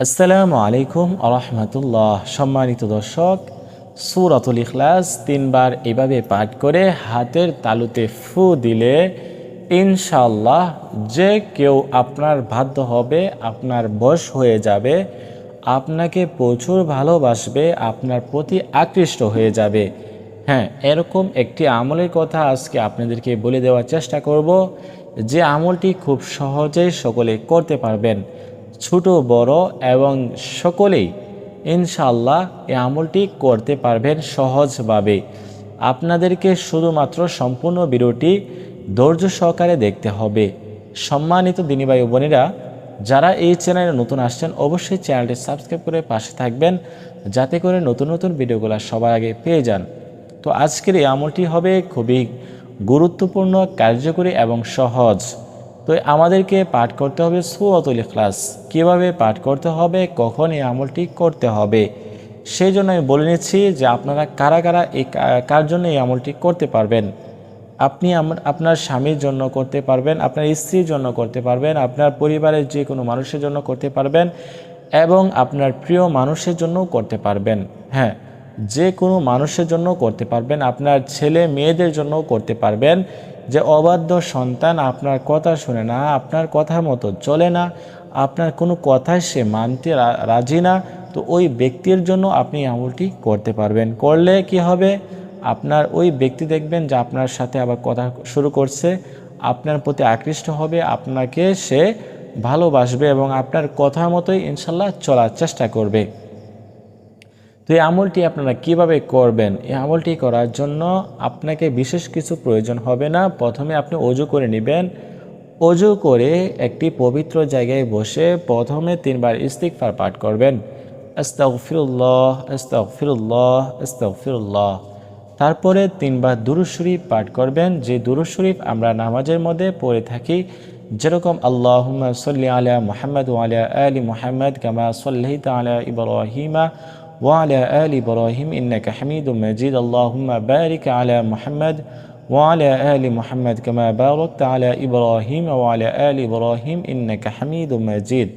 আসসালামু আলাইকুম আরহামতুল্লাহ সম্মানিত দর্শক, সুরাতুল ইখলাস তিনবার এভাবে পাঠ করে হাতের তালুতে ফু দিলে ইনশাল্লাহ যে কেউ আপনার বাধ্য হবে, আপনার বশ হয়ে যাবে, আপনাকে প্রচুর ভালোবাসবে, আপনার প্রতি আকৃষ্ট হয়ে যাবে। হ্যাঁ এরকম একটি আমলের কথা আজকে আপনাদেরকে বলে দেওয়ার চেষ্টা করব যে আমলটি খুব সহজেই সকলে করতে পারবেন। ছোট, বড় এবং সকলেই ইনশাল্লাহ এই আমলটি করতে পারবেন সহজভাবে। আপনাদেরকে শুধুমাত্র সম্পূর্ণ ভিডিওটি ধৈর্য সহকারে দেখতে হবে। সম্মানিত দিনী ভাই ও বোনেরা, যারা এই চ্যানেলে নতুন আসছেন, অবশ্যই চ্যানেলটি সাবস্ক্রাইব করে পাশে থাকবেন, যাতে করে নতুন নতুন ভিডিওগুলো সবার আগে পেয়ে যান। তো আজকের এই আমলটি হবে খুবই গুরুত্বপূর্ণ, কার্যকরী এবং সহজ। তো আমাদেরকে পাঠ করতে হবে সুরতুল ইখলাস। কীভাবে পাঠ করতে হবে কখন এই আমলটি করতে হবে। সেই জন্য আমি বলে নিচ্ছি যে আপনারা কারা কারা এই কার জন্য এই আমলটি করতে পারবেন? আপনি আপনার স্বামীর জন্য করতে পারবেন, আপনার স্ত্রীর জন্য করতে পারবেন, আপনার পরিবারের যে কোনো মানুষের জন্য করতে পারবেন এবং আপনার প্রিয় মানুষের জন্যও করতে পারবেন। হ্যাঁ যে কোনো মানুষের জন্য করতে পারবেন, আপনার ছেলে মেয়েদের জন্যও করতে পারবেন। যে অবাধ্য সন্তান আপনার কথা শুনে না, আপনার কথা মতো চলে না, আপনার কোনো কথায় সে মানতে রাজি না, তো ওই ব্যক্তির জন্য আপনি আমলটি করতে পারবেন। করলে কি হবে? আপনার ওই ব্যক্তি দেখবেন যে আপনার সাথে আবার কথা শুরু করছে, আপনার প্রতি আকৃষ্ট হবে, আপনাকে সে ভালোবাসবে এবং আপনার কথা মতোই ইনশাল্লাহ চলার চেষ্টা করবে। তো এই আমলটি আপনারা কীভাবে করবেন? এই আমলটি করার জন্য আপনাকে বিশেষ কিছু প্রয়োজন হবে না। প্রথমে আপনি অজু করে নেবেন। অজু করে একটি পবিত্র জায়গায় বসে প্রথমে তিনবার ইস্তিকফার পাঠ করবেন। আস্তাগফিরুল্লাহ আস্তাগফিরুল্লাহ আস্তাগফিরুল্লাহ। তারপরে তিনবার দুরুদ শরীফ পাঠ করবেন। যে দুরুদ শরীফ আমরা নামাজের মধ্যে পড়ে থাকি, যেরকম আল্লাহুম্মা সাল্লি আলা মুহাম্মদ ওয়া আলা আলি মুহাম্মদ কামা সাল্লাইতা আলা ইব্রাহিমা وعلى آل إبراهيم إنك حميد مجيد اللهم بارك على محمد وعلى آل محمد كما باركت على إبراهيم وعلى آل إبراهيم إنك حميد مجيد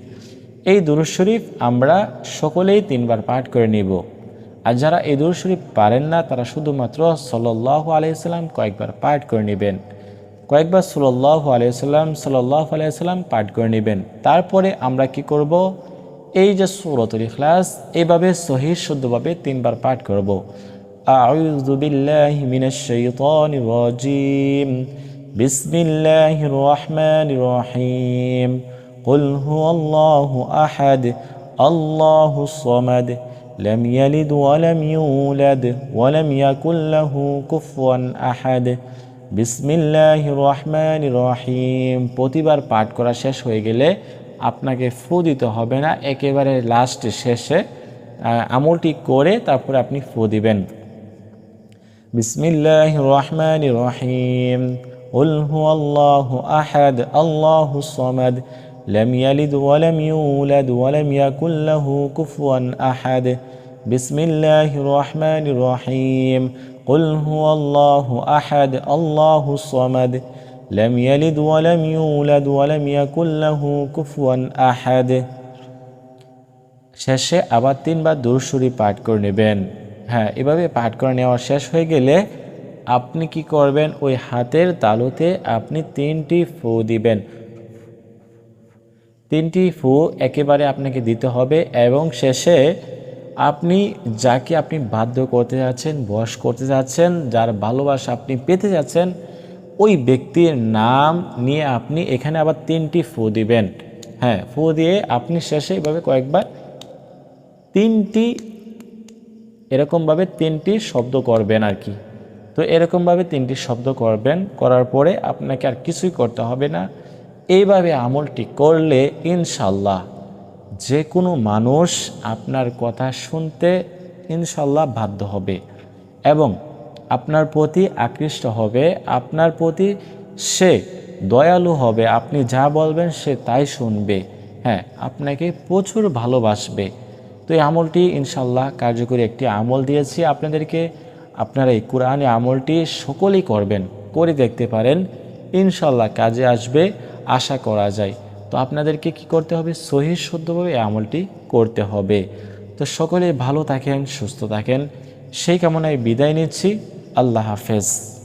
এই দুরুদ শরীফ আমরা সকলেই তিনবার পাঠ করে নিব আর যারা এই দুরুদ শরীফ পারেন না তারা শুধুমাত্র সল্লাহ আলাইসাল্লাম কয়েকবার পাঠ করে নেবেন কয়েকবার সাল্লাহ আলাইসাল্লাম সাল্লাহ আলাইসাল্লাম পাঠ করে নেবেন তারপরে আমরা কি করব এই যে সূরাতুল ইখলাস এইভাবে সহি শুদ্ধভাবে তিনবার পাঠ করব আউযু বিল্লাহি মিনাশ শাইতানির রাজিম বিসমিল্লাহির রহমানির রহিম قل هو الله أحد الله الصمد لم يلد ولم يولد ولم يكن له كفوا أحد বিসমিল্লাহ রহমান রহিম প্রতিবার পাঠ করা শেষ হয়ে গেলে আপনাকে ফু দিতে হবে না একেবারে লাস্ট শেষে আহ, আমলটি করে তারপরে আপনি ফু দিবেন বিসমিল্লাহ রহমান রহিম قل هو الله أحد الله الصمد لم يلد ولم يولد ولم يكن له كفوا أحد بسم الله الرحمن الرحيم قل هو الله أحد الله الصمد لم يلد ولم يولد ولم يكن له كفوا أحد শেষে আবার তিনবার দুরুশরী পাঠ করে নেবেন হ্যাঁ এভাবে পাঠ করে নেওয়া শেষ হয়ে গেলে আপনি কি করবেন ওই হাতের তালুতে আপনি তিনটি ফু দিবেন তিনটি ফু একেবারে আপনাকে দিতে হবে এবং শেষে আপনি যাকে আপনি বাধ্য করতে যাচ্ছেন বশ করতে যাচ্ছেন যার ভালোবাসা আপনি পেতে যাচ্ছেন ওই ব্যক্তির নাম নিয়ে আপনি এখানে আবার তিনটি ফু দিবেন। হ্যাঁ ফু দিয়ে আপনি শেষে এভাবে কয়েকবার তিনটি, এরকমভাবে তিনটি শব্দ করবেন আর কি। তো এরকমভাবে তিনটি শব্দ করবেন, করার পরে আপনাকে আর কিছুই করতে হবে না। এইভাবে আমলটি করলে ইনশাল্লাহ যে কোনো মানুষ আপনার কথা শুনতে ইনশাল্লাহ বাধ্য হবে। এবং আপনার প্রতি আকৃষ্ট হবে, আপনার প্রতি সে দয়ালু হবে, আপনি যা বলবেন সে তাই শুনবে। হ্যাঁ আপনাকে প্রচুর ভালোবাসবে। তো এই আমলটি ইনশাল্লাহ কার্যকরী একটি আমল দিয়েছি। আপনাদেরকে আপনারা এই কোরআনে আমলটি সকলেই করবেন, করে দেখতে পারেন ইনশাল্লাহ কাজে আসবে, আশা করা যায়। তো আপনাদেরকে কি করতে হবে? সহি শুদ্ধভাবে এই আমলটি করতে হবে। তো সকলে ভালো থাকেন, সুস্থ থাকেন। সেই কামনায় বিদায় নিচ্ছি। আল্লাহ হাফেজ।